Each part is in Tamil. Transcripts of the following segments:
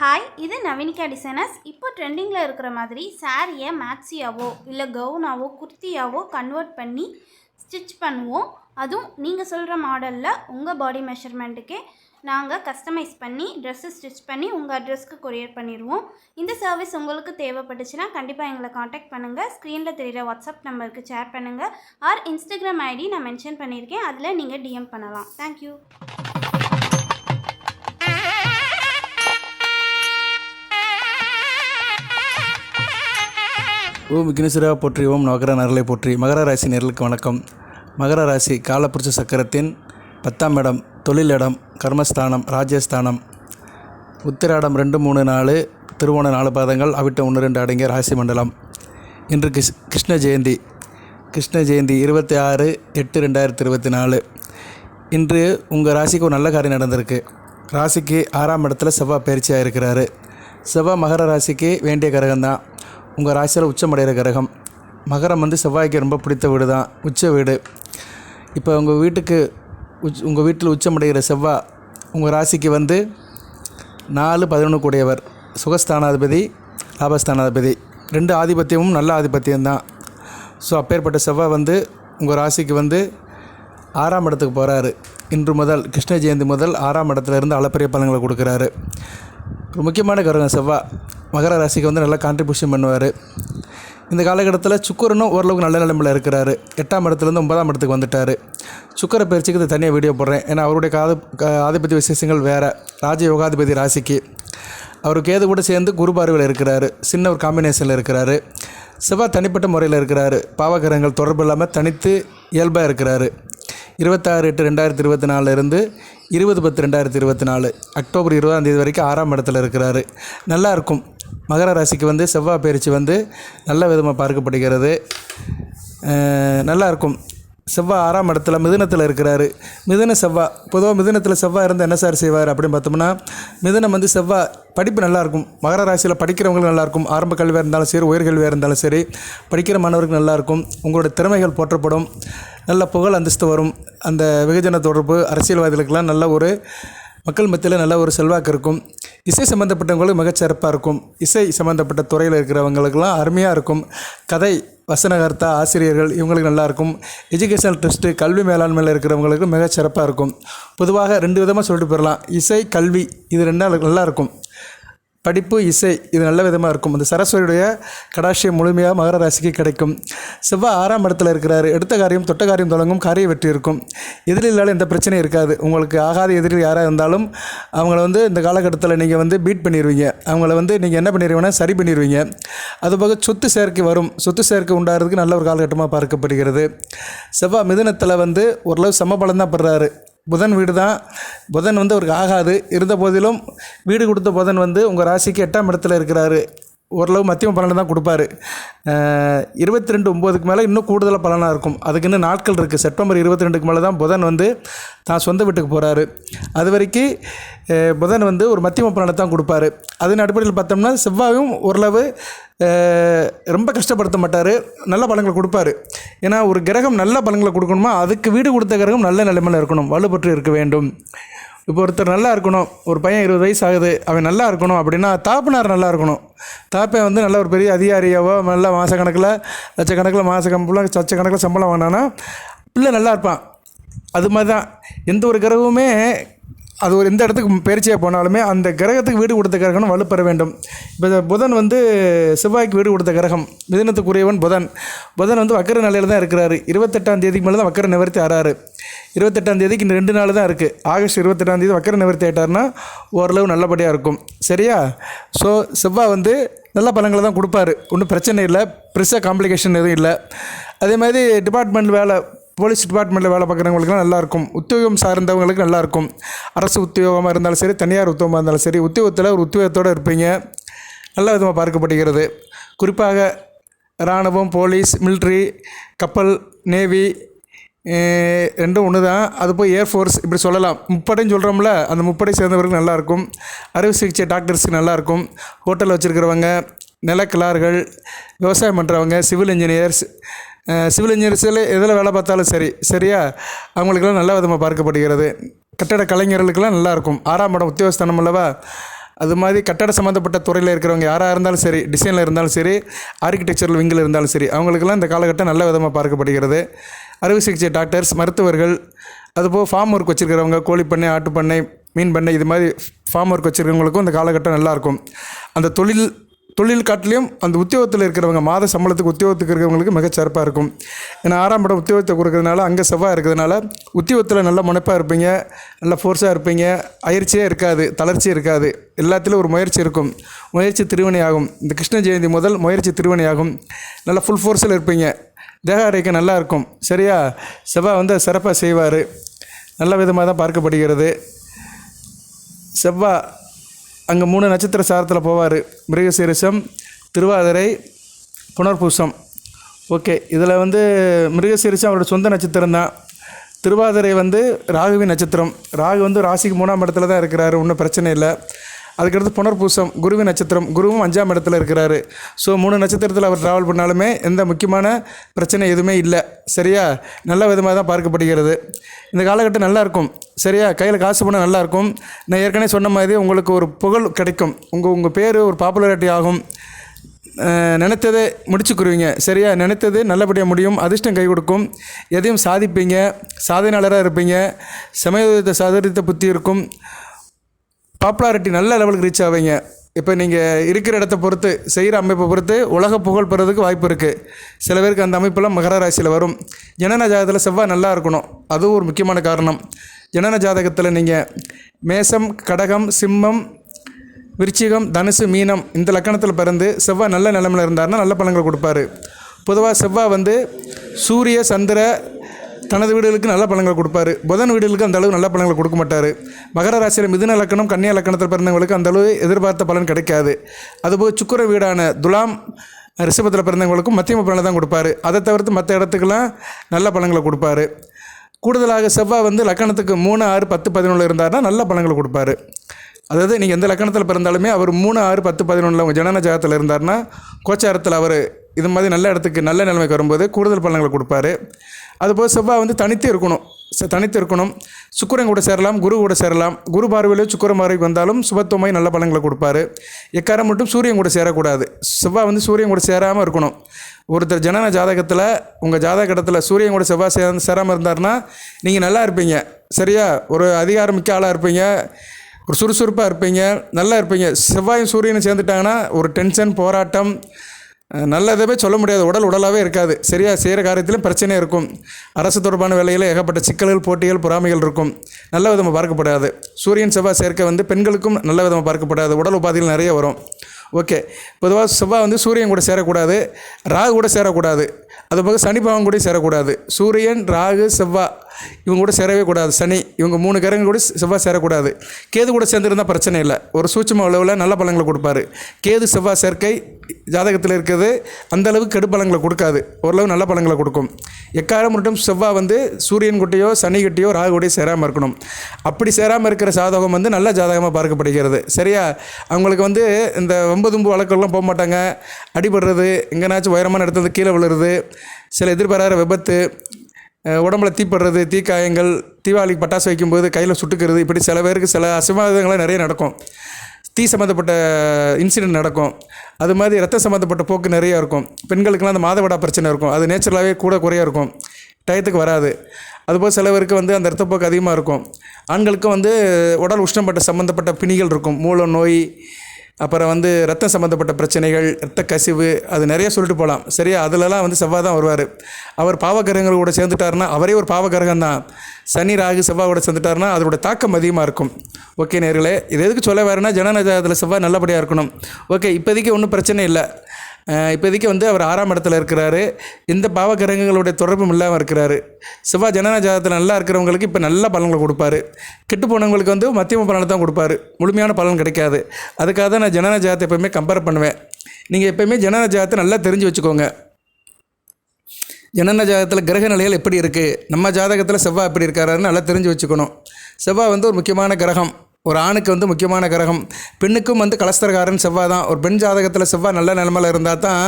ஹாய் இது நவீனிகா டிசைனர்ஸ். இப்போ ட்ரெண்டிங்கில் இருக்கிற மாதிரி சாரியை மேக்ஸியாவோ இல்லை கவுனாவோ குர்த்தியாவோ கன்வெர்ட் பண்ணி ஸ்டிச் பண்ணுவோம். அதுவும் நீங்கள் சொல்கிற மாடலில் உங்கள் பாடி மெஷர்மெண்ட்டுக்கே நாங்கள் கஸ்டமைஸ் பண்ணி ட்ரெஸ்ஸு ஸ்டிச் பண்ணி உங்கள் அட்ரஸ்க்கு கொரியர் பண்ணிடுவோம். இந்த சர்வீஸ் உங்களுக்கு தேவைப்பட்டுச்சுன்னா கண்டிப்பாக எங்களை காண்டாக்ட் பண்ணுங்கள் ஸ்க்ரீனில் தெரியுற வாட்ஸ்அப் நம்பருக்கு ஷேர் பண்ணுங்கள் ஆர் இன்ஸ்டாகிராம் ஐடி நான் மென்ஷன் பண்ணியிருக்கேன். அதில் நீங்கள் டிஎம் பண்ணலாம். தேங்க்யூ ஓம் விக்னேஸ்வரா போற்றி ஓம் மகர நரலை போற்றி. மகர ராசி நேர்களுக்கு வணக்கம். மகர ராசி காலப்புரிச்ச சக்கரத்தின் பத்தாம் இடம் தொழிலிடம் கர்மஸ்தானம் ராஜஸ்தானம். உத்திராடம் ரெண்டு மூணு நாலு திருவோண நாலு பாதங்கள் அவிட்ட ஒன்று ரெண்டு அடங்கிய ராசி மண்டலம். இன்று கிஷ் கிருஷ்ண ஜெயந்தி. கிருஷ்ண ஜெயந்தி இருபத்தி ஆறு எட்டு ரெண்டாயிரத்தி இருபத்தி நாலு. இன்று உங்கள் ராசிக்கு ஒரு நல்ல காரியம் நடந்திருக்கு. ராசிக்கு ஆறாம் இடத்துல செவ்வாய் பயிற்சியாக இருக்கிறாரு. செவ்வாய் மகர ராசிக்கு வேண்டிய கிரகம் தான் உங்கள் ராசியில் உச்சமடைகிற கிரகம். மகரம் வந்து செவ்வாய்க்கு ரொம்ப பிடித்த வீடு தான் உச்ச வீடு. இப்போ உங்கள் வீட்டுக்கு உச் உங்கள் வீட்டில் உச்சமடைகிற செவ்வாய் உங்கள் ராசிக்கு வந்து நாலு பதினொன்று கூடியவர். சுகஸ்தானாதிபதி லாபஸ்தானாதிபதி. ரெண்டு ஆதிபத்தியமும் நல்ல ஆதிபத்தியம் தான். ஸோ அப்பேற்பட்ட செவ்வாய் வந்து உங்கள் ராசிக்கு வந்து ஆறாம் இடத்துக்கு போகிறாரு இன்று முதல் கிருஷ்ண ஜெயந்தி முதல் ஆறாம் இடத்துலேருந்து அளப்பரிய பலன்களை கொடுக்குறாரு. ஒரு முக்கியமான கிரகம் செவ்வாய் மகர ராசிக்கு வந்து நல்லா கான்ட்ரிபியூஷன் பண்ணுவார். இந்த காலகட்டத்தில் சுக்கரனும் ஓரளவுக்கு நல்ல நிலைமையில் இருக்கிறாரு. எட்டாம் இடத்துலேருந்து ஒன்பதாம் இடத்துக்கு வந்துட்டார். சுக்கர பயிற்சிக்கு இது தனியாக வீடியோ போடுறேன். ஏன்னா அவருடைய காது ஆதிபதி விசேஷங்கள் வேறு. ராஜ யோகாதிபதி ராசிக்கு. அவர் கேது கூட சேர்ந்து குரு பார்வையில் சின்ன ஒரு காம்பினேஷனில் இருக்கிறாரு. செவ்வாய் தனிப்பட்ட முறையில் இருக்கிறாரு. பாவகிரகங்கள் தொடர்பு இல்லாமல் தனித்து இயல்பாக இருக்கிறாரு. இருபத்தாறு எட்டு ரெண்டாயிரத்தி இருபத்தி நாலுலேருந்து இருபது பத்து ரெண்டாயிரத்தி இருபத்தி நாலு அக்டோபர் இருபதாம் தேதி வரைக்கும் ஆறாம் இடத்துல இருக்கிறாரு. நல்லாயிருக்கும் மகர ராசிக்கு வந்து செவ்வாய் பயிற்சி வந்து நல்ல விதமாக பார்க்கப்படுகிறது. நல்லாயிருக்கும் செவ்வாய் ஆறாம் இடத்துல மிதுனத்தில் இருக்கிறாரு. மிதுன செவ்வாய் பொதுவாக மிதுனத்தில் செவ்வாய் இருந்து என்ன சார் செய்வார் அப்படின்னு பார்த்தோம்னா மிதுனம் வந்து செவ்வாய் படிப்பு நல்லாயிருக்கும் மகர ராசியில் படிக்கிறவங்களுக்கு நல்லாயிருக்கும் ஆரம்ப கல்வியாக இருந்தாலும் சரி உயர்கல்வியாக இருந்தாலும் சரி படிக்கிற மாணவருக்கு நல்லாயிருக்கும் உங்களோட திறமைகள் போற்றப்படும். நல்ல புகழ் அந்தஸ்து வரும். அந்த வெகுஜன தொடர்பு அரசியல்வாதிகளுக்கெல்லாம் நல்ல ஒரு மக்கள் மத்தியில் நல்ல ஒரு செல்வாக்கு இருக்கும். இசை சம்மந்தப்பட்டவங்களுக்கு மிகச்சிறப்பாக இருக்கும். இசை சம்மந்தப்பட்ட துறையில் இருக்கிறவங்களுக்கெல்லாம் அருமையாக இருக்கும். கதை வசனகர்த்தா ஆசிரியர்கள் இவங்களுக்கு நல்லாயிருக்கும் எஜுகேஷனல் ட்ரஸ்ட்டு கல்வி மேலாண்மையில் இருக்கிறவங்களுக்கு மிகச்சிறப்பாக இருக்கும். பொதுவாக ரெண்டு விதமாக சொல்லிட்டு போயிடலாம் இசை கல்வி இது ரெண்டு நல்லாயிருக்கும் படிப்பு இசை இது நல்ல விதமாக இருக்கும். அந்த சரஸ்வதியுடைய கடாட்சியம் முழுமையாக மகர ராசிக்கு கிடைக்கும். செவ்வாய் ஆறாம் இடத்துல இருக்கிறார். எடுத்த காரியம் தொட்ட காரியம் தொடங்கும் காரிய வெற்றி இருக்கும். எதிரில் இல்லாத எந்த பிரச்சனையும் இருக்காது. உங்களுக்கு ஆகாத எதிரில் யாராக இருந்தாலும் அவங்கள வந்து இந்த காலகட்டத்தில் நீங்கள் வந்து பீட் பண்ணிடுவீங்க அவங்கள வந்து நீங்கள் என்ன பண்ணிடுவீங்கன்னா சரி பண்ணிடுவீங்க அதுபோக சொத்து சேர்க்கை வரும். சொத்து சேர்க்கை உண்டாகிறதுக்கு நல்ல ஒரு காலகட்டமாக பார்க்கப்படுகிறது. செவ்வாய் மிதுனத்தில் வந்து ஓரளவு சமபலம் தான் படுறாரு. புதன் வீடு தான். புதன் வந்து அவருக்கு ஆகாது. இருந்த போதிலும் வீடு கொடுத்த புதன் வந்து உங்கள் ராசிக்கு எட்டாம் இடத்துல இருக்கிறாரு. ஓரளவு மத்தியம பலனை தான் கொடுப்பாரு. இருபத்தி ரெண்டு ஒம்போதுக்கு மேலே இன்னும் கூடுதலாக பலனாக இருக்கும். அதுக்கு இன்னும் நாட்கள் இருக்குது செப்டம்பர் இருபத்தி ரெண்டுக்கு மேலே தான் புதன் வந்து தான் சொந்த வீட்டுக்கு போகிறாரு அது வரைக்கும் புதன் வந்து ஒரு மத்தியம பலனை தான் கொடுப்பாரு. அதன் அடிப்படையில் பார்த்தோம்னா செவ்வாயும் ஓரளவு ரொம்ப கஷ்டப்படுத்த மாட்டார். நல்ல பலன்களை கொடுப்பாரு. ஏன்னா ஒரு கிரகம் நல்ல பலன்களை கொடுக்கணுமா? அதுக்கு வீடு கொடுத்த கிரகம் நல்ல நிலைமையில் இருக்கணும். வலுப்பற்று இருக்க வேண்டும். இப்போ ஒருத்தர் நல்லா இருக்கணும் ஒரு பையன் இருபது வயசு ஆகுது அவன் நல்லா இருக்கணும் அப்படின்னா தாப்புனார் நல்லா இருக்கணும். தாப்பன் வந்து நல்ல ஒரு பெரிய அதிகாரியாவோ நல்ல மாதக்கணக்கில் லட்சக்கணக்கில் மாத கம்பளம் லட்சக்கணக்கில் சம்பளம் வாங்கினானா பிள்ளை நல்லா இருப்பான். அது மாதிரி தான் எந்த ஒரு கிரகமுமே அது ஒரு எந்த இடத்துக்கு பயிற்சியாக போனாலுமே அந்த கிரகத்துக்கு வீடு கொடுத்த கிரகம்னு வலுப்பெற வேண்டும். இப்போ புதன் வந்து செவ்வாய்க்கு வீடு கொடுத்த கிரகம் மிதனத்துக்குரியவன் புதன். புதன் வந்து வக்கர நிலையில் தான் இருக்கிறாரு. இருபத்தெட்டாம் தேதிக்கு மேலே தான் வக்கர நிவர்த்தி ஆறாரு. இருபத்தெட்டாம் தேதிக்கு இன்னும் ரெண்டு நாள் தான் இருக்குது ஆகஸ்ட் இருபத்தெட்டாம் தேதி வக்கர நிவர்த்தி ஆகிட்டார்னா ஓரளவு நல்லபடியாக இருக்கும். சரியா? ஸோ செவ்வாய் வந்து நல்ல பழங்களை தான் கொடுப்பாரு. ஒன்றும் பிரச்சனை இல்லை. பெருசாக காம்ப்ளிகேஷன் எதுவும் இல்லை. அதே மாதிரி டிபார்ட்மெண்ட் வேலை போலீஸ் டிபார்ட்மெண்ட்டில் வேலை பார்க்குறவங்களுக்குலாம் நல்லாயிருக்கும். உத்தியோகம் சார்ந்தவங்களுக்கு நல்லாயிருக்கும். அரசு உத்தியோகமாக இருந்தாலும் சரி தனியார் உத்தியோகமாக இருந்தாலும் சரி உத்தியோகத்தில் ஒரு உத்தியோகத்தோடு இருப்பீங்க. நல்ல விதமாக பார்க்கப்படுகிறது. குறிப்பாக இராணுவம் போலீஸ் மிலிட்ரி கப்பல் நேவி ரெண்டும் ஒன்று தான் அது போய் ஏர்ஃபோர்ஸ் இப்படி சொல்லலாம். முப்படைன்னு சொல்கிறோம்ல அந்த முப்படை சேர்ந்தவர்களுக்கு நல்லாயிருக்கும். அறுவை சிகிச்சை டாக்டர்ஸுக்கு நல்லாயிருக்கும். ஹோட்டல் வச்சுருக்கிறவங்க நிலக்கிழார்கள் விவசாயம் பண்ணுறவங்க சிவில் இன்ஜினியர்ஸ் சிவில் இன்ஜினியர்ஸில் எதில் வேலை பார்த்தாலும் சரி சரியா? அவங்களுக்கெல்லாம் நல்ல விதமாக பார்க்கப்படுகிறது. கட்டட கலைஞர்களுக்கெல்லாம் நல்லாயிருக்கும். ஆறாம் படம் உத்தியோகஸ்தானம் அல்லவா? அது மாதிரி கட்டட சம்மந்தப்பட்ட துறையில் இருக்கிறவங்க யாராக இருந்தாலும் சரி டிசைனில் இருந்தாலும் சரி ஆர்கிடெக்சரல் விங்கில் இருந்தாலும் சரி அவங்களுக்கெல்லாம் இந்த காலகட்டம் நல்ல விதமாக பார்க்கப்படுகிறது. அறுவை சிகிச்சை டாக்டர்ஸ் மருத்துவர்கள் அதுபோக ஃபார்ம் ஒர்க் வச்சுருக்கிறவங்க கோழிப்பண்ணை ஆட்டுப்பண்ணை மீன் பண்ணை இது மாதிரி ஃபார்ம் ஒர்க் வச்சுருக்கவங்களுக்கும் இந்த காலகட்டம் நல்லாயிருக்கும். அந்த தொழில் தொழில் காட்டிலையும் அந்த உத்தியோகத்தில் இருக்கிறவங்க மாத சம்பளத்துக்கு உத்தியோகத்துக்கு இருக்கிறவங்களுக்கு மிகச்சிறப்பாக இருக்கும். ஏன்னா ஆறாம் படம் உத்தியோகத்தை கொடுக்கறதுனால அங்கே செவ்வாய் இருக்கிறதுனால உத்தியோகத்தில் நல்ல முனைப்பாக இருப்பீங்க நல்ல ஃபோர்ஸாக இருப்பீங்க அயற்சியே இருக்காது தளர்ச்சி இருக்காது. எல்லாத்துலேயும் ஒரு முயற்சி இருக்கும். முயற்சி திருவினையாகும். இந்த கிருஷ்ண ஜெயந்தி முதல் முயற்சி திருவினையாகும். நல்லா ஃபுல் ஃபோர்ஸில் இருப்பீங்க. தேக அறைக்கு நல்லாயிருக்கும் சரியா? செவ்வாய் வந்து சிறப்பாக செய்வார். நல்ல விதமாக தான் பார்க்கப்படுகிறது. செவ்வாய் அங்கே மூணு நட்சத்திர சாரத்தில் போவார். மிருகசீரிஷம் திருவாதிரை புனர்பூசம். ஓகே இதில் வந்து மிருகசீரிஷம் அவரோட சொந்த நட்சத்திரம் தான். திருவாதிரை வந்து ராகுவின் நட்சத்திரம். ராகு வந்து ராசிக்கு மூணாம் இடத்துல தான் இருக்கிறாரு ஒன்றும் பிரச்சனை இல்லை. அதுக்கடுத்து புனர்பூசம் குருவி நட்சத்திரம் குருவும் அஞ்சாம் இடத்துல இருக்கிறாரு. ஸோ மூணு நட்சத்திரத்தில் அவர் ட்ராவல் பண்ணாலுமே எந்த முக்கியமான பிரச்சனை எதுவுமே இல்லை. சரியா? நல்ல விதமாக தான் பார்க்கப்படுகிறது. இந்த காலகட்டம் நல்லாயிருக்கும் சரியா? கையில் காசு போனால் நல்லாயிருக்கும் நான் ஏற்கனவே சொன்ன மாதிரி உங்களுக்கு ஒரு புகழ் கிடைக்கும். உங்கள் உங்கள் பேர் ஒரு பாப்புலாரிட்டி ஆகும். நினைத்ததை முடிச்சுக்குருவீங்க. சரியா? நினைத்தது நல்லபடியாக முடியும். அதிர்ஷ்டம் கை கொடுக்கும். எதையும் சாதிப்பீங்க. சாதனையாளராக இருப்பீங்க. சமயத்தை சாதரித்த புத்தி இருக்கும். பாப்புலாரிட்டி நல்ல லெவலுக்கு ரீச் ஆவீங்க. இப்போ நீங்கள் இருக்கிற இடத்த பொறுத்து செய்கிற அமைப்பை பொறுத்து உலக புகழ் பெறதுக்கு வாய்ப்பு இருக்குது சில பேருக்கு அந்த அமைப்பெல்லாம் மகர ராசியில் வரும். ஜனன ஜாதகத்தில் செவ்வாய் நல்லா இருக்கணும். அதுவும் ஒரு முக்கியமான காரணம். ஜனன ஜாதகத்தில் நீங்கள் மேசம் கடகம் சிம்மம் விருச்சிகம் தனுசு மீனம் இந்த லக்கணத்தில் பிறந்து செவ்வாய் நல்ல நிலமையில் இருந்தாருன்னா நல்ல பலன்கள் கொடுப்பாரு. பொதுவாக செவ்வாய் வந்து சூரிய சந்திர தனது வீடுகளுக்கு நல்ல பலன்கள் கொடுப்பாரு. புதன் வீடுகளுக்கு அந்த அளவு நல்ல பலன்கள் கொடுக்க மாட்டார். மகர ராசியில் மிதுன லக்கணம் கன்னியா லக்கணத்தில் பிறந்தவங்களுக்கு அந்த அளவு எதிர்பார்த்த பலன் கிடைக்காது. அதுபோல் சுக்கிர வீடான துலாம் ரிஷபத்தில் பிறந்தவங்களுக்கும் மத்தியம பலனை தான் கொடுப்பாரு. அதை தவிர்த்து மற்ற இடத்துக்கெல்லாம் நல்ல பலன்களை கொடுப்பாரு. கூடுதலாக செவ்வாய் வந்து லக்கணத்துக்கு மூணு ஆறு பத்து பதினொன்று இருந்தாருன்னா நல்ல பலன்களை கொடுப்பாரு. அதாவது நீங்கள் எந்த லக்கணத்தில் பிறந்தாலுமே அவர் மூணு ஆறு பத்து பதினொன்றில் உங்கள் ஜனன ஜாகத்தில் இருந்தார்னா கோச்சாரத்தில் அவர் இது மாதிரி நல்ல இடத்துக்கு நல்ல நிலைமைக்கு வரும்போது கூடுதல் பலன்களை கொடுப்பாரு. அதுபோல் செவ்வாய் வந்து தனித்து இருக்கணும். ச- தனித்து இருக்கணும். சுக்கரன் கூட சேரலாம் குரு கூட சேரலாம். குரு பார்வையில் சுக்கிரன் பார்வைக்கு வந்தாலும் சுபத்துவமாய் நல்ல பலன்களை கொடுப்பாரு. எக்காரம் மட்டும் சூரியன் கூட சேரக்கூடாது. செவ்வாய் வந்து சூரியன் கூட சேராமல் இருக்கணும். ஒருத்தர் ஜனன ஜாதகத்தில் உங்கள் ஜாதகத்தில் சூரியன் கூட செவ்வாய் சே சேராமல் இருந்தாருன்னா நீங்கள் நல்லா இருப்பீங்க. சரியா? ஒரு அதிகாரமிக்க ஆளாக இருப்பீங்க. ஒரு சுறுசுறுப்பாக இருப்பீங்க. நல்லா இருப்பீங்க. செவ்வாயும் சூரியனும் சேர்ந்துட்டாங்கன்னா ஒரு டென்ஷன் போராட்டம் நல்லதவே சொல்ல முடியாது. உடல் உடலாகவே இருக்காது. சரியாக செய்கிற காரியத்திலும் பிரச்சனை இருக்கும். அரசு தொடர்பான வேலையில் ஏகப்பட்ட சிக்கல்கள் போட்டிகள் பொறாமைகள் இருக்கும். நல்ல விதமாக பார்க்கப்படாது. சூரியன் செவ்வாய் சேர்க்கை வந்து பெண்களுக்கும் நல்ல விதமாக பார்க்கப்படாது. உடல் உபாதைகள் நிறைய வரும். ஓகே. பொதுவாக செவ்வாய் வந்து சூரியன் கூட சேரக்கூடாது. ராகு கூட சேரக்கூடாது. அது போக சனி பகவான் கூட சேரக்கூடாது. சூரியன் ராகு செவ்வாய் இவங்க கூட சேரவே கூடாது. சனி இவங்க மூணு கிரகங்கள் கூட செவ்வாய் சேரக்கூடாது. கேது கூட சேர்ந்துருந்தால் பிரச்சனை இல்லை. ஒரு சூட்சம அளவில் நல்ல பழங்களை கொடுப்பாரு. கேது செவ்வாய் சேர்க்கை ஜாதகத்தில் இருக்கிறது அந்தளவுக்கு கெடு பலன்களை கொடுக்காது. ஓரளவு நல்ல பழங்களை கொடுக்கும். எக்காரம் மட்டும் செவ்வாய் வந்து சூரியன் குட்டியோ சனி குட்டியோ ராகு சேராமல் இருக்கணும். அப்படி சேராமல் இருக்கிற ஜாதகம் வந்து நல்ல ஜாதகமாக பார்க்கப்படுகிறது. சரியா? அவங்களுக்கு வந்து இந்த ஒன்பது வழக்கெல்லாம் போக மாட்டாங்க. அடிபடுறது எங்கேனாச்சும் உயரமான இடத்துல கீழே விழுறது சில எதிர்பாராத விபத்து உடம்புல தீப்படுறது தீக்காயங்கள் தீபாவளிக்கு பட்டாசு வைக்கும்போது கையில் சுட்டுக்கிறது இப்படி சில பேருக்கு சில அசம்பாவிதங்கள்லாம் நிறைய நடக்கும். தீ சம்மந்தப்பட்ட இன்சிடென்ட் நடக்கும். அது மாதிரி ரத்த சம்மந்தப்பட்ட போக்கு நிறையா இருக்கும். பெண்களுக்கெல்லாம் அந்த மாதவிடா பிரச்சனை இருக்கும். அது நேச்சுரலாகவே கூட குறையாக இருக்கும். டயத்துக்கு வராது. அதுபோல் சில பேருக்கு வந்து அந்த ரத்தப்போக்கு அதிகமாக இருக்கும். ஆண்களுக்கும் வந்து உடல் உஷ்ணப்பட்ட சம்மந்தப்பட்ட பிணிகள் இருக்கும். மூல நோய் அப்புறம் வந்து ரத்தம் சம்மந்தப்பட்ட பிரச்சனைகள் ரத்த கசிவு அது நிறைய சொல்லிட்டு போகலாம் சரியா? அதிலலாம் வந்து செவ்வாய் தான் வருவார். அவர் பாவகிரகங்கள் கூட சேர்ந்துட்டாருன்னா அவரே ஒரு பாவகிரகம் தான். சனி ராகு செவ்வாய் கூட சேர்ந்துட்டாருன்னா அதோட தாக்கம் அதிகமாக இருக்கும். ஓகே நேர்களே இது எதுக்கு சொல்ல வரேன்னா ஜனநாயகத்தில் செவ்வாய் நல்லபடியாக இருக்கணும். ஓகே இப்போதைக்கு ஒன்றும் பிரச்சனை இல்லை. இப்போதைக்கு வந்து அவர் ஆறாம் இடத்துல இருக்கிறாரு. எந்த பாவகிரகங்களுடைய தொடர்பும் இல்லாமல் இருக்கிறாரு. சிவா ஜனன ஜாதகத்தில் நல்லா இருக்கிறவங்களுக்கு இப்போ நல்ல பலன்களை கொடுப்பாரு. கெட்டு போனவங்களுக்கு வந்து மத்தியம பலனை தான் கொடுப்பாரு. முழுமையான பலன் கிடைக்காது. அதுக்காக தான் நான் ஜனன ஜாதத்தை எப்போயுமே கம்பேர் பண்ணுவேன். நீங்கள் எப்போயுமே ஜனன ஜாதத்தை நல்லா தெரிஞ்சு வச்சுக்கோங்க. ஜனன ஜாதகத்தில் கிரக நிலைகள் எப்படி இருக்குது நம்ம ஜாதகத்தில் செவ்வாய் எப்படி இருக்காருன்னு நல்லா தெரிஞ்சு வச்சுக்கணும். செவ்வாய் வந்து ஒரு முக்கியமான கிரகம். ஒரு ஆணுக்கு வந்து முக்கியமான கிரகம். பெண்ணுக்கும் வந்து கலஸ்தரகாரன் செவ்வாய் தான். ஒரு பெண் ஜாதகத்தில் செவ்வாய் நல்ல நிலமையில் இருந்தால் தான்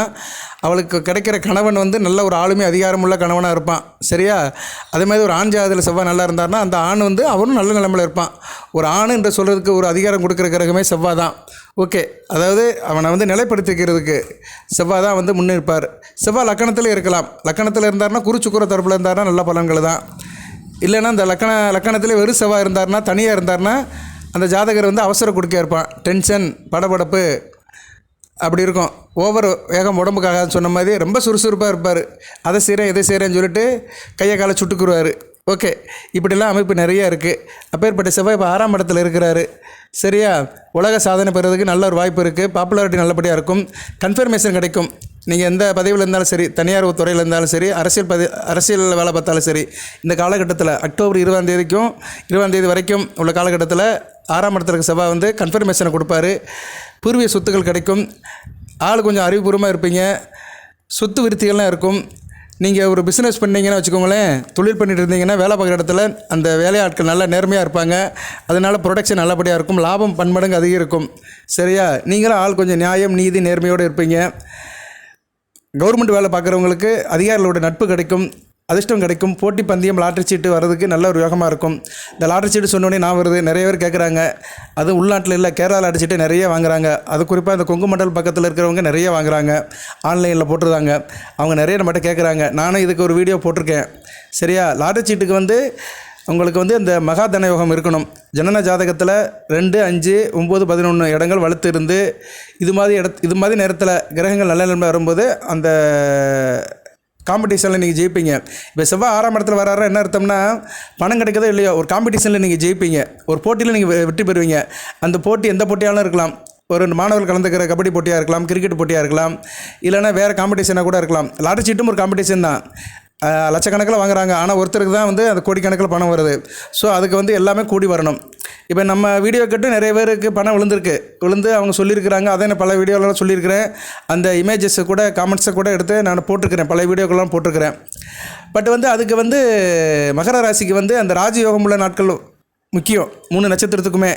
அவளுக்கு கிடைக்கிற கணவன் வந்து நல்ல ஒரு ஆளுமை அதிகாரமுள்ள கணவனாக இருப்பான். சரியா? அதே மாதிரி ஒரு ஆண் ஜாதகத்தில் செவ்வாய் நல்லா இருந்தார்னா அந்த ஆண் வந்து அவனும் நல்ல நிலமையில் இருப்பான். ஒரு ஆண் என்று சொல்கிறதுக்கு ஒரு அதிகாரம் கொடுக்குற கிரகமே செவ்வாய் தான். ஓகே. அதாவது அவனை வந்து நிலைப்படுத்திக்கிறதுக்கு செவ்வாய் தான் வந்து முன்னிருப்பார் செவ்வாய் லக்கணத்தில் இருக்கலாம். லக்கணத்தில் இருந்தார்னா குரு தரப்பில் இருந்தார்னா நல்ல பலன்கள் தான். இல்லைன்னா இந்த லக்கண லக்கணத்திலே வெறும் செவ்வாய் இருந்தார்னா தனியாக இருந்தார்னா அந்த ஜாதகர் வந்து அவசர கொடுக்க இருப்பான். டென்ஷன் படபடப்பு அப்படி இருக்கும். ஓவர் வேகம் உடம்புக்காக சொன்ன மாதிரி ரொம்ப சுறுசுறுப்பாக இருப்பார். அதை செய்கிறேன் இதை செய்கிறேன்னு சொல்லிட்டு கையை காலை சுட்டுக்குருவார். ஓகே இப்படிலாம் அமைப்பு நிறைய இருக்குது அப்பேற்பட்ட செவ்வாய் இப்போ ஆறாம் இடத்துல இருக்கிறாரு. சரியா? உலக சாதனை பெறுறதுக்கு நல்ல ஒரு வாய்ப்பு இருக்குது பாப்புலாரிட்டி நல்லபடியாக இருக்கும். கன்ஃபர்மேஷன் கிடைக்கும். நீங்கள் எந்த பதவியில் இருந்தாலும் சரி தனியார் துறையில் இருந்தாலும் சரி அரசியல் பதி அரசியல் வேலை பார்த்தாலும் சரி இந்த காலகட்டத்தில் அக்டோபர் இருபதாம் தேதிக்கும் இருபதாம் தேதி வரைக்கும் உள்ள காலகட்டத்தில் ஆறாம் இடத்துல இருக்க செவ்வாய் வந்து கன்ஃபர்மேஷனை கொடுப்பாரு. பூர்வீக சொத்துக்கள் கிடைக்கும். ஆள் கொஞ்சம் அறிவுபூர்வமாக இருப்பீங்க. சொத்து விருத்திகள்லாம் இருக்கும். நீங்கள் ஒரு பிஸ்னஸ் பண்ணிங்கன்னா வச்சுக்கோங்களேன் தொழில் பண்ணிட்டு இருந்தீங்கன்னா வேலை பார்க்குற இடத்துல அந்த வேலையாட்கள் நல்லா நேர்மையாக இருப்பாங்க. அதனால் ப்ரொடக்ஷன் நல்லபடியாக இருக்கும். லாபம் பன்மடங்கு அதிகம் இருக்கும். சரியா? நீங்களும் ஆள் கொஞ்சம் நியாயம் நீதி நேர்மையோடு இருப்பீங்க. கவர்மெண்ட் வேலை பார்க்குறவங்களுக்கு அதிகாரிகளோட நட்பு கிடைக்கும். அதிர்ஷ்டம் கிடைக்கும். போட்டி பந்தயம் லாட்டரி சீட்டு வர்றதுக்கு நல்ல ஒரு யோகமாக இருக்கும். இந்த லாட்டரி சீட்டு சொன்னோடனே நான் வருது. நிறைய பேர் கேட்குறாங்க அதுவும் உள்நாட்டில் இல்லை கேரளா லாட்டரி சீட்டு நிறைய வாங்குறாங்க. அது குறிப்பாக இந்த கொங்கு மண்டல் பக்கத்தில் இருக்கிறவங்க நிறைய வாங்குறாங்க. ஆன்லைனில் போட்டுருந்தாங்க அவங்க நிறைய நம்மகிட்ட கேட்குறாங்க நானும் இதுக்கு ஒரு வீடியோ போட்டிருக்கேன். சரியா? லாட்டரி சீட்டுக்கு வந்து உங்களுக்கு வந்து இந்த மகாதன யோகம் இருக்கணும். ஜனன ஜாதகத்தில் ரெண்டு அஞ்சு ஒம்பது பதினொன்று இடங்கள் வலுத்து இருந்து இது மாதிரி இடத் இது மாதிரி நேரத்தில் கிரகங்கள் நல்ல நிலைமை வரும்போது அந்த காம்படிஷனில் நீங்கள் ஜெயிப்பீங்க. இப்போ செவ்வாய் ஆறாம் இடத்துல வராரு என்ன அர்த்தம்னா பணம் கிடைக்கதோ இல்லையோ ஒரு காம்படிஷனில் நீங்கள் ஜெயிப்பீங்க. ஒரு போட்டியில் நீங்கள் வெ- வெற்றி பெறுவீங்க. அந்த போட்டி எந்த போட்டியாலும் இருக்கலாம். ஒரு ரெண்டு மாணவர்கள் கலந்துக்கிற கபடி போட்டியாக இருக்கலாம் கிரிக்கெட் போட்டியாக இருக்கலாம் இல்லைன்னா வேறு காம்படிஷனாக கூட இருக்கலாம். லாட்டரி சீட்டும் ஒரு காம்படிஷன் தான். லட்சக்கணக்கில் வாங்குறாங்க. ஆனால் ஒருத்தருக்கு தான் வந்து அந்த கோடிக்கணக்கில் பணம் வருது. ஸோ அதுக்கு வந்து எல்லாமே கூடி வரணும். இப்போ நம்ம வீடியோ கேட்டு நிறைய பேருக்கு பணம் விழுந்திருக்கு. விழுந்து அவங்க சொல்லியிருக்கிறாங்க. அதை நான் பல வீடியோலாம் சொல்லியிருக்கிறேன். அந்த இமேஜஸை கூட காமெண்ட்ஸை கூட எடுத்து நான் போட்டிருக்கிறேன். பல வீடியோக்கெல்லாம் போட்டிருக்கிறேன். பட் வந்து அதுக்கு வந்து மகர ராசிக்கு வந்து அந்த ராஜயோகம் உள்ள நாட்கள் முக்கியம். மூணு நட்சத்திரத்துக்குமே.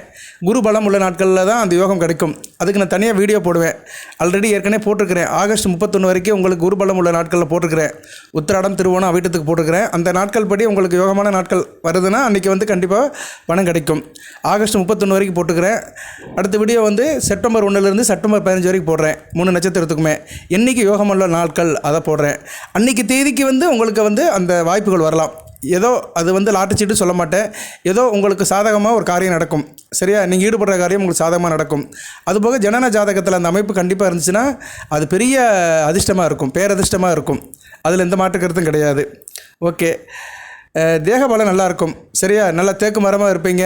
குரு பலம் உள்ள நாட்களில் தான் அந்த யோகம் கிடைக்கும். அதுக்கு நான் தனியாக வீடியோ போடுவேன். ஆல்ரெடி ஏற்கனவே போட்டிருக்கிறேன். ஆகஸ்ட் முப்பத்தொன்று வரைக்கும் உங்களுக்கு குரு பலம் உள்ள நாட்களில் போட்டிருக்கிறேன். உத்திராடம் திருவோணம் வீட்டத்துக்கு போட்டிருக்கிறேன். அந்த நாட்கள் படி உங்களுக்கு யோகமான நாட்கள் வருதுன்னா அன்றைக்கி வந்து கண்டிப்பாக பணம் கிடைக்கும். ஆகஸ்ட் முப்பத்தொன்று வரைக்கும் போட்டுக்கிறேன் அடுத்த வீடியோ வந்து செப்டம்பர் ஒன்றுலேருந்து செப்டம்பர் பதினஞ்சு வரைக்கும் போடுறேன். மூணு நட்சத்திரத்துக்குமே. என்னைக்கு யோகமுள்ள நாட்கள் அதை போடுறேன். அன்றைக்கி தேதிக்கு வந்து உங்களுக்கு வந்து அந்த வாய்ப்புகள் வரலாம். ஏதோ அது வந்து லாட்டரி சொல்ல மாட்டேன். ஏதோ உங்களுக்கு சாதகமாக ஒரு காரியம் நடக்கும். சரியா? நீங்கள் ஈடுபடுற காரியம் உங்களுக்கு சாதகமாக நடக்கும். அதுபோக ஜனன ஜாதகத்தில் அந்த அமைப்பு கண்டிப்பாக இருந்துச்சுன்னா அது பெரிய அதிர்ஷ்டமாக இருக்கும். பேரதிர்ஷ்டமாக இருக்கும். அதில் எந்த மாற்று கருத்தும் கிடையாது. ஓகே. தேக பலம் நல்லாயிருக்கும் சரியா? நல்லா தேக்கு மரமாக இருப்பீங்க.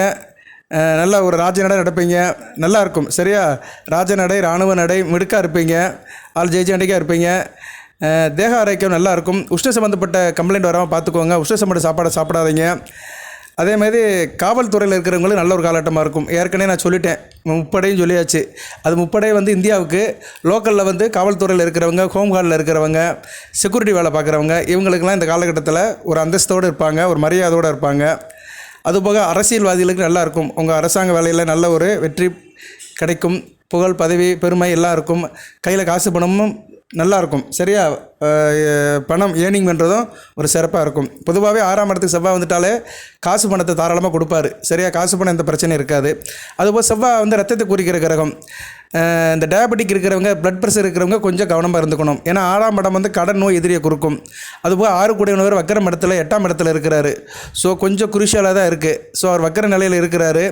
நல்லா ஒரு ராஜநடை நடப்பீங்க. நல்லா இருக்கும். சரியா? ராஜ நடை இராணுவ நடை மிடுக்காக இருப்பீங்க. ஆள் ஜெய்ஜாண்டிக்காக இருப்பீங்க. தேக ஆரோக்கியம் நல்லாயிருக்கும். உஷ்ண சம்மந்தப்பட்ட கம்ப்ளைண்ட் வராமல் பார்த்துக்கோங்க. உஷ்ண சம்மந்த சாப்பாடை சாப்பிடாதீங்க. அதே மாதிரி காவல்துறையில் இருக்கிறவங்களும் நல்ல ஒரு காலகட்டமாக இருக்கும். ஏற்கனவே நான் சொல்லிட்டேன். முப்படையும் சொல்லியாச்சு. அது முப்படை வந்து இந்தியாவுக்கு லோக்கலில் வந்து காவல்துறையில் இருக்கிறவங்க ஹோம் கார்டில் இருக்கிறவங்க செக்யூரிட்டி வேலை பார்க்குறவங்க இவங்களுக்கெல்லாம் இந்த காலகட்டத்தில் ஒரு அந்தஸ்தோடு இருப்பாங்க ஒரு மரியாதையோடு இருப்பாங்க. அதுபோக அரசியல்வாதிகளுக்கு நல்லா இருக்கும் உங்கள் அரசாங்க வேலையில் நல்ல ஒரு வெற்றி கிடைக்கும். புகழ் பதவி பெருமை எல்லாம் இருக்கும். கையில் காசு பணமும் நல்லாயிருக்கும். சரியா? பணம் ஏர்னிங் பண்ணுறதும் ஒரு சிறப்பாக இருக்கும். பொதுவாகவே ஆறாம் இடத்துக்கு செவ்வாய் வந்துட்டாலே காசு பணத்தை தாராளமாக கொடுப்பாரு. சரியா? காசு பணம் எந்த பிரச்சனையும் இருக்காது. அதுபோல் செவ்வாய் வந்து ரத்தத்தை குறிக்கிற கிரகம். இந்த டயபெட்டிக் இருக்கிறவங்க பிளட் ப்ரெஷர் இருக்கிறவங்க கொஞ்சம் கவனமாக இருந்துக்கணும். ஏன்னா ஆறாம் இடம் வந்து கடன் நோய் எதிரியை கொடுக்கும் அதுபோல் ஆறு கூடியவர் வக்கரம் இடத்துல எட்டாம் இடத்துல இருக்கிறாரு. ஸோ கொஞ்சம் குருஷியலாக தான் இருக்குது ஸோ அவர் வக்கர நிலையில் இருக்கிறாரு.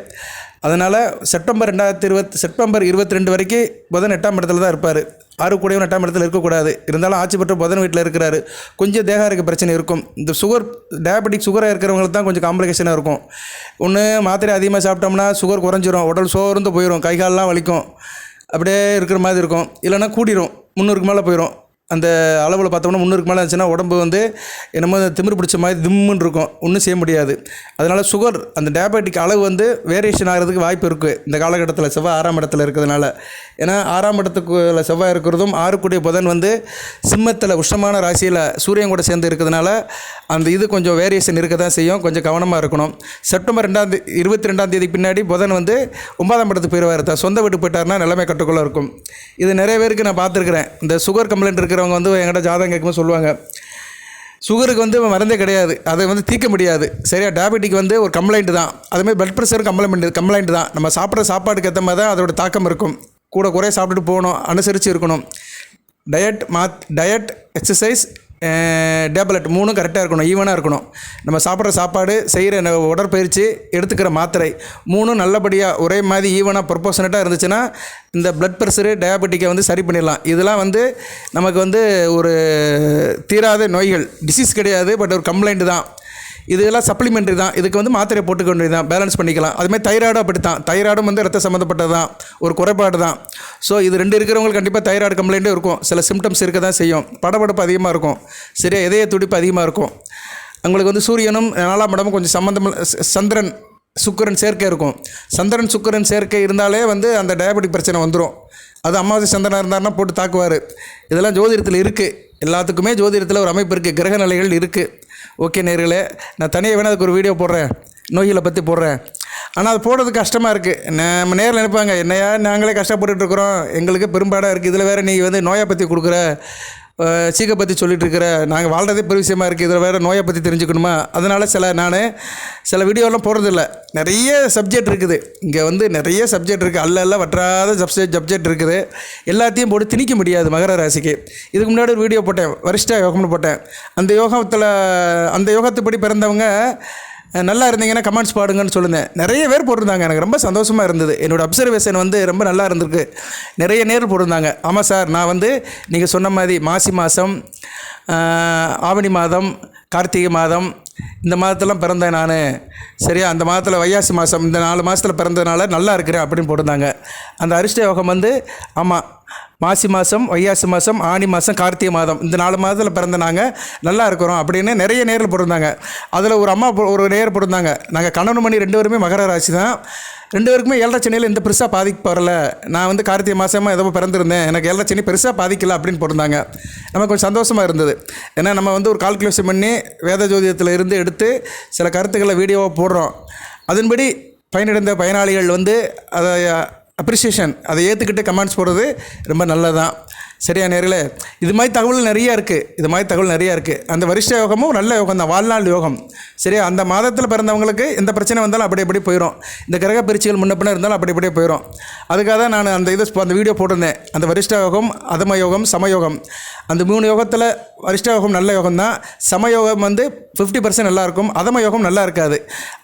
அதனால் செப்டம்பர் ரெண்டாயிரத்தி இருபத்தி செப்டம்பர் இருபத்தி ரெண்டு வரைக்கும் புதன் எட்டாம் இடத்துல தான் இருப்பார். ஆறு கூடயும் எட்டாம் இடத்துல இருக்கக்கூடாது. இருந்தாலும் ஆட்சி பெற்ற புதன் வீட்டில் இருக்கிறாரு. கொஞ்சம் தேக இருக்க பிரச்சனை இருக்கும். இந்த சுகர் டயபெட்டிக் சுகராக இருக்கிறவங்களுக்கு தான் கொஞ்சம் காம்ப்ளிகேஷனாக இருக்கும். ஒன்று மாத்திரை அதிகமாக சாப்பிட்டோம்னா சுகர் குறைஞ்சிரும். உடல் சோர்ந்து போயிடும் கை கால்லாம் வலிக்கும். அப்படியே இருக்கிற மாதிரி இருக்கும். இல்லைன்னா கூடிரும். முந்நூறுக்கு மேலே போயிடும் அந்த அளவில் பார்த்தோம்னா முந்நூறுக்கு மேலே இருந்துச்சுன்னா உடம்பு வந்து என்னமோ திமிரு பிடிச்ச மாதிரி திம்முன்னு இருக்கும். ஒன்றும் செய்ய முடியாது. அதனால் சுகர் அந்த டயபெட்டிக் அளவு வந்து வேரியேஷன் ஆகிறதுக்கு வாய்ப்பு இருக்குது இந்த காலகட்டத்தில் செவ்வாய் ஆறாம் இடத்துல இருக்கிறதுனால. ஏன்னா ஆறாம் இடத்துக்குள்ள செவ்வாய் இருக்கிறதும் ஆறுக்குடைய புதன் வந்து சிம்மத்தில் உஷ்ணமான ராசியில் சூரியன் கூட சேர்ந்து இருக்கிறதுனால அந்த இது கொஞ்சம் வேரியேஷன் இருக்க தான் செய்யும். கொஞ்சம் கவனமாக இருக்கணும். செப்டம்பர் ரெண்டாம் தேதி இருபத்தி ரெண்டாம் தேதி பின்னாடி புதன் வந்து ஒன்பதாம் இடத்துக்கு போயிடுவார் சொந்த வீட்டுக்கு போயிட்டார்னா நிலைமை கட்டுக்குள்ளே இருக்கும். இது நிறைய பேருக்கு நான் பார்த்துருக்குறேன். இந்த சுகர் கம்ப்ளைண்ட் இருக்கிறவங்க வந்து என்கிட்ட ஜாதகம் கேட்கும்போது சொல்லுவாங்க சுகருக்கு வந்து மருந்தே கிடையாது அதை வந்து தீர்க்க முடியாது. சரியா டயபெட்டிக் வந்து ஒரு கம்ப்ளைண்ட் தான். அதுமாதிரி பிளட் ப்ரெஷரும் கம்ப்ளைண்ட் கம்ப்ளைண்ட் தான். நம்ம சாப்பிட்ற சாப்பாட்டுக்கு ஏற்ற மாதிரி தான் அதோட தாக்கம் இருக்கும். கூட குறைய சாப்பிட்டுட்டு போகணும் அனுசரித்து இருக்கணும். டயட் மாத் டயட் எக்ஸசைஸ் டேப்லெட் மூணும் கரெக்டாக இருக்கணும் ஈவனாக இருக்கணும். நம்ம சாப்பிட்ற சாப்பாடு செய்கிற ந- உடற்பயிற்சி எடுத்துக்கிற மாத்திரை மூணும் நல்லபடியாக ஒரே மாதிரி ஈவனாக ப்ரொபோஷனட்டாக இருந்துச்சுன்னா இந்த பிளட் ப்ரெஷரு டயபெட்டிக்கை வந்து சரி பண்ணிடலாம். இதெல்லாம் வந்து நமக்கு வந்து ஒரு தீராத நோய்கள். டிசீஸ் கிடையாது பட் ஒரு கம்ப்ளைண்ட் தான். இதெல்லாம் சப்ளிமெண்ட்ரி தான். இதுக்கு வந்து மாத்திரை போட்டுக்க வேண்டியது தான் பேலன்ஸ் பண்ணிக்கலாம். அதுமாதிரி தைராய்டும் அப்படி தான் தைராய்டும் வந்து ரத்த சம்மந்தப்பட்டது தான். ஒரு குறைபாடு தான். ஸோ இது ரெண்டு இருக்கிறவங்களுக்கு கண்டிப்பாக தைராய்டு கம்ப்ளைண்ட்டும் இருக்கும். சில சிம்டம்ஸ் இருக்க தான் செய்யும். படபடப்பு அதிகமாக இருக்கும். சரியா? இதய துடிப்பு அதிகமாக இருக்கும். அவங்களுக்கு வந்து சூரியனும் நாலாம் இடமும் கொஞ்சம் சம்மந்தம் சந்திரன் சுக்கரன் சேர்க்கை இருக்கும். சந்திரன் சுக்கரன் சேர்க்கை இருந்தாலே வந்து அந்த டயபெட்டிக் பிரச்சனை வந்துடும் அது அமாவாசை சந்திரனாக இருந்தாருன்னா போட்டு தாக்குவார். இதெல்லாம் ஜோதிடத்தில் இருக்குது எல்லாத்துக்குமே ஜோதிடத்தில் ஒரு அமைப்பு இருக்குது கிரக நிலைகள் இருக்குது ஓகே நேர்களே நான் தனியாக வேணால் அதுக்கு ஒரு வீடியோ போடுறேன். நோய்களை பற்றி போடுறேன். ஆனால் அது போடுறது கஷ்டமாக இருக்குது நம்ம நேரில் நினைப்பாங்க என்னையா நாங்களே கஷ்டப்பட்டுருக்குறோம் எங்களுக்கு பெரும்பாடாக இருக்குது இதில் வேறு நீ வந்து நோயை பற்றி கொடுக்குற. சீக்கை பற்றி சொல்லிட்டு இருக்கிற நாங்கள் வாழ்கிறதே பெரிய விஷயமா இருக்குது இதில் வேறு நோயை பற்றி தெரிஞ்சுக்கணுமா? அதனால் சில நான் சில வீடியோலாம் போடுறதில்ல. நிறைய சப்ஜெக்ட் இருக்குது. இங்கே வந்து நிறைய சப்ஜெக்ட் இருக்குது அல்ல அல்ல வற்றாத சப்ஜெக்ட் சப்ஜெக்ட் இருக்குது. எல்லாத்தையும் போட்டு திணிக்க முடியாது மகர ராசிக்கு. இதுக்கு முன்னாடி ஒரு வீடியோ போட்டேன். வரிஷ்டா யோகம்னு போட்டேன். அந்த யோகத்தில் அந்த யோகத்துப்படி பிறந்தவங்க நல்லா இருந்தீங்கன்னா கமெண்ட்ஸ் பாடுங்கன்னு சொல்லுங்கள் நிறைய பேர் போட்டிருந்தாங்க. எனக்கு ரொம்ப சந்தோஷமாக இருந்தது. என்னோடய அப்சர்வேஷன் வந்து ரொம்ப நல்லா இருந்திருக்கு. நிறைய நேர் போட்டிருந்தாங்க. ஆமாம் சார் நான் வந்து நீங்கள் சொன்ன மாதிரி மாசி மாதம் ஆவணி மாதம் கார்த்திகை மாதம் இந்த மாதத்தெல்லாம் பிறந்தேன் நான். சரியா? அந்த மாதத்தில் வையாசி மாதம் இந்த நாலு மாதத்தில் பிறந்ததுனால நல்லா இருக்கிறேன் அப்படின்னு போட்டிருந்தாங்க. அந்த அரிஷ்ட யோகம் வந்து ஆமாம் மாசி மாதம் வையாசி மாதம் ஆனி மாதம் கார்த்திகை மாதம். இந்த நாலு மாதத்தில் பிறந்த நாங்கள் நல்லா இருக்கிறோம் அப்படின்னு நிறைய நேரில் போட்டிருந்தாங்க. அதில் ஒரு அம்மா ஒரு நேர் போட்டிருந்தாங்க. நாங்கள் கணவன் மணி ரெண்டு பேருமே மகர ராசி தான். ரெண்டு பேருக்குமே ஏழரை சென்னையில் எந்த பெருசாக பாதிக்க வரல. நான் வந்து கார்த்திகை மாதமாக ஏதோ பிறந்திருந்தேன். எனக்கு ஏழரை சென்னை பெருசாக பாதிக்கல அப்படின்னு போட்டிருந்தாங்க. நமக்கு கொஞ்சம் சந்தோஷமாக இருந்தது. ஏன்னா நம்ம வந்து ஒரு கால்குலேஷன் பண்ணி வேத ஜோதியத்தில் இருந்து எடுத்து சில கருத்துக்களை வீடியோவாக போடுறோம். அதன்படி பயனடைந்த பயனாளிகள் வந்து அதை அப்ரிசியேஷன் அதை ஏற்றுக்கிட்டு கமெண்ட்ஸ் போடுறது ரொம்ப நல்லதான் சரியா நேரில் இது மாதிரி தகவல் நிறைய இருக்குது இது மாதிரி தகவல் நிறையா இருக்குது அந்த வரிஷ்ட யோகமும் நல்ல யோகம் தான் வாழ்நாள் யோகம். சரியா? அந்த மாதத்தில் பிறந்தவங்களுக்கு எந்த பிரச்சனை வந்தாலும் அப்படி அப்படி போயிடும் இந்த கிரக பரிச்சைகள் முன்ன பின்ன இருந்தாலும் அப்படி அப்படியே போயிடும் அதுக்காக தான் நான் அந்த இது அந்த வீடியோ போட்டிருந்தேன். அந்த வரிஷ்ட யோகம் அதம யோகம் சமயோகம். அந்த மூணு யோகத்தில் வரிஷ்ட யோகம் நல்ல யோகம் தான். சமயோகம் வந்து ஃபிஃப்டி பர்சன்ட் நல்லா இருக்கும் அதம யோகம் நல்லா இருக்காது.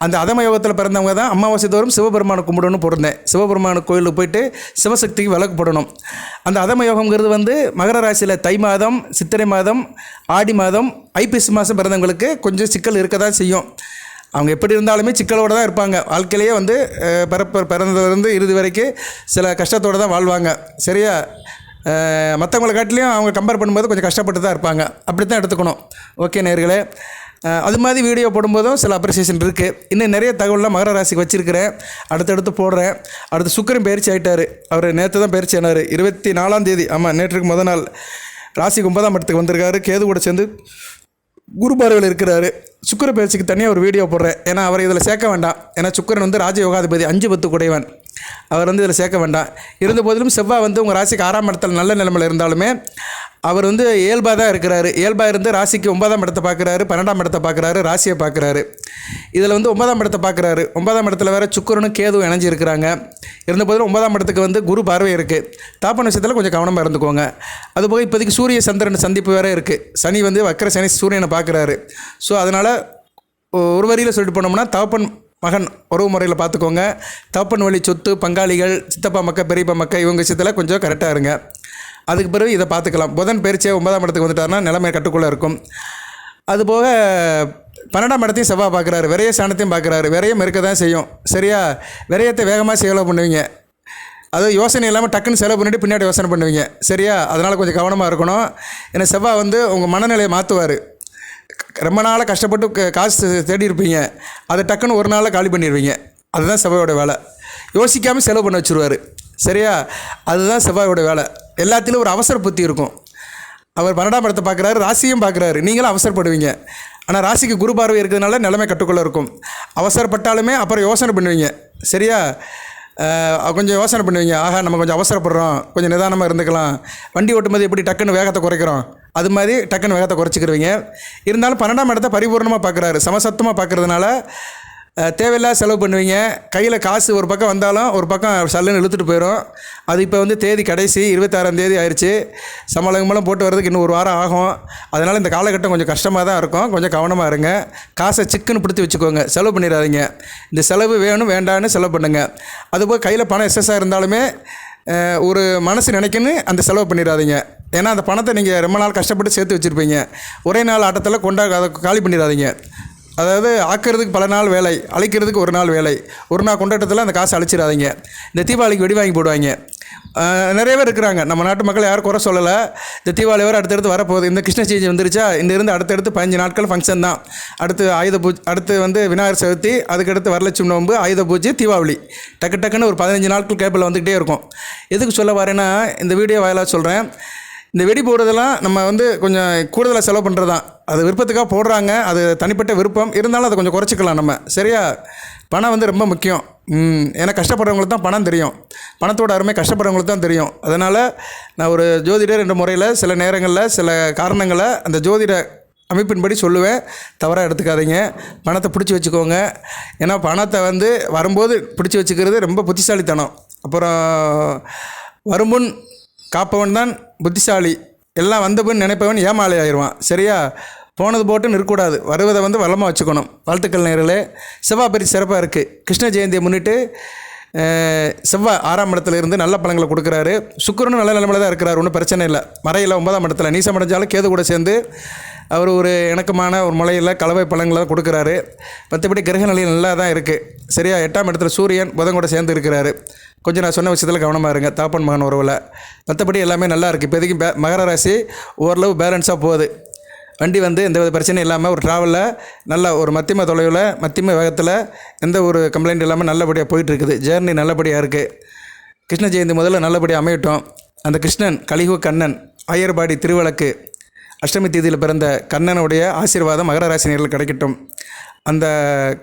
அந்த அதம யோகத்தில் பிறந்தவங்க தான் அமாவாசை தோறும் சிவபெருமானை கும்பிடணும்னு போட்டிருந்தேன் சிவபெருமான கோயிலுக்கு போயிட்டு சிவசக்திக்கு விளக்கு போடணும். அந்த அதம யோகங்கிறது வந்து மகர ராசியில் தை மாதம் சித்திரை மாதம் ஆடி மாதம் ஐப்பசி மாதம் பிறந்தவங்களுக்கு கொஞ்சம் சிக்கல் இருக்க தான் செய்யும். அவங்க எப்படி இருந்தாலுமே சிக்கலோடு தான் இருப்பாங்க. வாழ்க்கையிலேயே வந்து பிறப்ப பிறப்பு பிறந்ததுலேருந்து இறுதி வரைக்கும் சில கஷ்டத்தோடு தான் வாழ்வாங்க. சரியா? மற்றவங்களை காட்டிலையும் அவங்க கம்பேர் பண்ணும்போது கொஞ்சம் கஷ்டப்பட்டு தான் இருப்பாங்க. அப்படி தான் எடுத்துக்கணும். ஓகே நேர்களே. அது மாதிரி வீடியோ போடும்போதும் சில அப்ரிசியேஷன் இருக்குது இன்னும் நிறைய தகவல்லாம் மகர ராசிக்கு வச்சுருக்கிறேன். அடுத்தடுத்து போடுறேன். அடுத்து சுக்கரன் பயிற்சி ஆகிட்டார் அவர் நேற்று தான் பயிற்சி ஆனார். இருபத்தி நாலாம் தேதி. ஆமாம் நேற்றுக்கு முத நாள். ராசிக்கு ஒன்பதாம் இடத்துக்கு வந்திருக்காரு. கேது கூட சேர்ந்து குரு பார்வையில் இருக்கிறாரு. சுக்கிர பயிற்சிக்கு தனியாக ஒரு வீடியோ போடுறேன். ஏன்னா அவரை இதில் சேர்க்க வேண்டாம். ஏன்னா சுக்கிரன் வந்து ராஜயோகாதிபதி அஞ்சு பத்து குடைவன் அவர் வந்து இதில் சேர்க்க வேண்டாம். இருந்த போதிலும் செவ்வாய் வந்து உங்கள் ராசிக்கு ஆறாம் இடத்துல நல்ல நிலைமையில் இருந்தாலுமே அவர் வந்து இயல்பாக தான் இருக்கிறாரு. இயல்பாக இருந்து ராசிக்கு ஒன்பதாம் இடத்தை பார்க்குறாரு பன்னெண்டாம் இடத்தை பார்க்குறாரு ராசியை பார்க்குறாரு. இதில் வந்து ஒன்பதாம் இடத்தை பார்க்குறாரு. ஒன்பதாம் இடத்துல வேறு சுக்கரனும் கேதுவும் இணைஞ்சு இருக்கிறாங்க இருந்த போதிலும் ஒன்பதாம் இடத்துக்கு வந்து குரு பார்வை இருக்குது தாப்பன விஷயத்தில் கொஞ்சம் கவனமாக இருந்துக்கோங்க. அதுபோக இப்போதைக்கு சூரிய சந்திரன் சந்திப்பு வேறு இருக்குது சனி வந்து வக்கர சனி சூரியனை பார்க்குறாரு. ஸோ அதனால் ஒரு வரியில் சொல்லிட்டு போனோம்னா தகப்பன் மகன் உறவு முறையில் பார்த்துக்கோங்க. தப்பன் வழி சொத்து பங்காளிகள் சித்தப்பா மக்க பெரியப்பா மக்க இவங்க விஷயத்தில் கொஞ்சம் கரெக்டாக இருங்க. அதுக்கு பிறகு இதை பார்த்துக்கலாம். புதன் பயிற்சியாக ஒன்பதாம் இடத்துக்கு வந்துட்டாருன்னா நிலைமை கட்டுக்குள்ளே இருக்கும். அதுபோக பன்னெண்டாம் இடத்தையும் செவ்வாய் பார்க்குறாரு. விரைய சாணத்தையும் பார்க்குறாரு. விரையம் இருக்க தான் செய்யும். சரியா? விரயத்தை வேகமாக செலவு பண்ணுவீங்க. அது யோசனை இல்லாமல் டக்குன்னு செலவு பண்ணிட்டு பின்னாடி யோசனை பண்ணுவீங்க. சரியா? அதனால் கொஞ்சம் கவனமாக இருக்கணும். ஏன்னா செவ்வாய் வந்து உங்கள் மனநிலையை மாற்றுவார் ரொம்ப நாளாக கஷ்டப்பட்டு காசு தேடி இருப்பீங்க அதை டக்குன்னு ஒரு நாளில் காலி பண்ணிடுவீங்க அதுதான் செவ்வாயோட வேலை. யோசிக்காமல் செலவு பண்ண வச்சுருவார். சரியா? அதுதான் செவ்வாயோட வேலை. எல்லாத்திலும் ஒரு அவசர புத்தி இருக்கும். அவர் பன்னெண்டாம் படத்தை பார்க்குறாரு ராசியும் பார்க்குறாரு. நீங்களும் அவசரப்படுவீங்க. ஆனால் ராசிக்கு குரு பார்வை இருக்கிறதுனால நிலைமை கட்டுக்குள்ளே இருக்கும். அவசரப்பட்டாலுமே அப்புறம் யோசனை பண்ணுவீங்க. சரியா? கொஞ்சம் யோசனை பண்ணுவீங்க. ஆஹா நம்ம கொஞ்சம் அவசரப்படுறோம். கொஞ்சம் நிதானமாக இருந்துக்கலாம். வண்டி ஓட்டும்போது எப்படி டக்குன்னு வேகத்தை குறைக்கிறோம்? அது மாதிரி டக்குன்னு வேகத்தை குறைச்சிக்கிருவீங்க. இருந்தாலும் பன்னெண்டாம் இடத்த பரிபூர்ணமாக பார்க்குறாரு. சமசத்துவமாக பார்க்குறதுனால தேவையில்லா தேவையில்லாத செலவு பண்ணுவீங்க. கையில் காசு ஒரு பக்கம் வந்தாலும் ஒரு பக்கம் சல்லுன்னு இழுத்துட்டு போயிடும் அது இப்போ வந்து தேதி கடைசி இருபத்தாறாம் தேதி ஆயிடுச்சு சம்பளம் மூலம் போட்டு வரதுக்கு இன்னும் ஒரு வாரம் ஆகும். அதனால் இந்த காலகட்டம் கொஞ்சம் கஷ்டமாக தான் இருக்கும். கொஞ்சம் கவனமாக இருங்க. காசை சிக்குன்னு பிடிச்சி வச்சுக்கோங்க. செலவு பண்ணிடாதீங்க. இந்த செலவு வேணும் வேண்டான்னு செலவு பண்ணுங்கள் அதுபோல் கையில் பணம் எக்ஸஸாக இருந்தாலுமே ஒரு மனசு நினைக்கணும் அந்த செலவு பண்ணிடாதீங்க. ஏன்னா அந்த பணத்தை நீங்கள் ரொம்ப நாள் கஷ்டப்பட்டு சேர்த்து வச்சுருப்பீங்க. ஒரே நாள் ஆட்டத்தில் கொண்டா அதை காலி பண்ணிடாதீங்க. அதாவது ஆக்கிறதுக்கு பல நாள் வேலை அழைக்கிறதுக்கு ஒரு நாள் வேலை. ஒரு நாள் கொண்டாட்டத்தில் அந்த காசை அழைச்சிடாதீங்க. இந்த தீபாவளிக்கு வெடி வாங்கி போடுவாங்க. நிறைய பேர் இருக்கிறாங்க. நம்ம நாட்டு மக்கள் யாரும் குறை சொல்லலை. இந்த தீபாவளி வேறு அடுத்தடுத்து வரப்போகுது. இந்த கிருஷ்ண ஜெயந்தி வந்துருச்சா? இந்த இருந்து அடுத்தடுத்து பதினஞ்சு நாட்கள் ஃபங்க்ஷன் தான். அடுத்து ஆயுத பூஜை அடுத்து வந்து விநாயகர் சதுர்த்தி அதுக்கடுத்து வரலட்சுமி நோன்பு ஆயுத பூஜை தீபாவளி. டக்கு டக்குன்னு ஒரு பதினஞ்சு நாட்கள் கேப்பில் வந்துக்கிட்டே இருக்கும். எதுக்கு சொல்ல வரேன்னா இந்த வீடியோ வாயிலாக சொல்கிறேன் இந்த வெடி போடுறதெல்லாம் நம்ம வந்து கொஞ்சம் கூடுதலாக செலவு பண்ணுறது தான் அது விருப்பத்துக்காக போடுறாங்க. அது தனிப்பட்ட விருப்பம். இருந்தாலும் அதை கொஞ்சம் குறைச்சிக்கலாம் நம்ம. சரியா? பணம் வந்து ரொம்ப முக்கியம். ஏன்னா கஷ்டப்படுறவங்களுக்கு தான் பணம் தெரியும். பணத்தோட அருமை கஷ்டப்படுறவங்களுக்கு தான் தெரியும். அதனால் நான் ஒரு ஜோதிடர் என்ற முறையில் சில நேரங்களில் சில காரணங்களை அந்த ஜோதிட அமைப்பின்படி சொல்லுவேன். தவறாக எடுத்துக்காதீங்க. பணத்தை பிடிச்சி வச்சுக்கோங்க. ஏன்னா பணத்தை வந்து வரும்போது பிடிச்சி வச்சுக்கிறது ரொம்ப புத்திசாலித்தனம். அப்புறம் வருமுன் காப்பவன் தான் புத்திசாலி. எல்லாம் வந்தபின் நினைப்பவன் ஏமாளி ஆயிடுவான் சரியா? போனது போட்டு நிற்கக்கூடாது. வருவதை வந்து வளமாக வச்சுக்கணும். வாழ்த்துக்கள் நேரில் செவ்வாய் பரிசு சிறப்பாக இருக்குது கிருஷ்ண ஜெயந்தியை முன்னிட்டு செவ்வாய் ஆறாம் இடத்துல இருந்து நல்ல பழங்களை கொடுக்குறாரு. சுக்கரனும் நல்ல நிலமையில தான் இருக்கிறார். ஒன்றும் பிரச்சனை இல்லை. மறையில் ஒன்பதாம் இடத்துல. நீசம் அடைஞ்சாலும் கேது கூட சேர்ந்து அவர் ஒரு இணக்கமான ஒரு முளையில் கலவை பழங்களை கொடுக்குறாரு. மற்றபடி கிரக நிலையில் நல்லா தான் இருக்குது சரியா? எட்டாம் இடத்துல சூரியன் புதன் கூட சேர்ந்து இருக்கிறாரு. கொஞ்சம் நான் சொன்ன விஷயத்தில் கவனமாக இருங்க. தாப்பன் மகன் உறவில். மற்றபடி எல்லாமே நல்லா இருக்குது இப்போதைக்கு பே மகர ராசி ஓரளவு பேலன்ஸாக போகுது. வண்டி வந்து எந்த வித பிரச்சனையும் இல்லாமல் ஒரு ட்ராவலில் நல்ல ஒரு மத்தியம தொலைவில் மத்தியம வேகத்தில் எந்த ஒரு கம்ப்ளைண்ட் இல்லாமல் நல்லபடியாக போயிட்டுருக்குது. ஜேர்னி நல்லபடியாக இருக்குது கிருஷ்ண ஜெயந்தி முதல்ல நல்லபடியாக அமையட்டும். அந்த கிருஷ்ணன் கலிகு கண்ணன் ஐயர்பாடி திருவிளக்கு அஷ்டமி தேதியில் பிறந்த கண்ணனுடைய ஆசீர்வாதம் மகர ராசினியர்கள் கிடைக்கட்டும். அந்த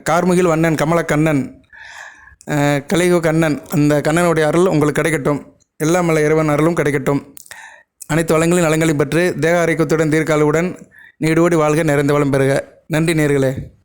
கார்முகில் வண்ணன் கமலக்கண்ணன் கண்ணன் கலிகு கண்ணன் அந்த கண்ணனுடைய அருள் உங்களுக்கு கிடைக்கட்டும். எல்லாம் மலை இறைவன் அருளும் கிடைக்கட்டும். அனைத்து வளங்களின் நலங்களையும் பெற்று தேக ஆரோக்கியத்துடன் தீர்க்காலுடன் நீடோடி வாழ்க நிறைந்த வளம் பெறுக. நன்றி நேர்களே.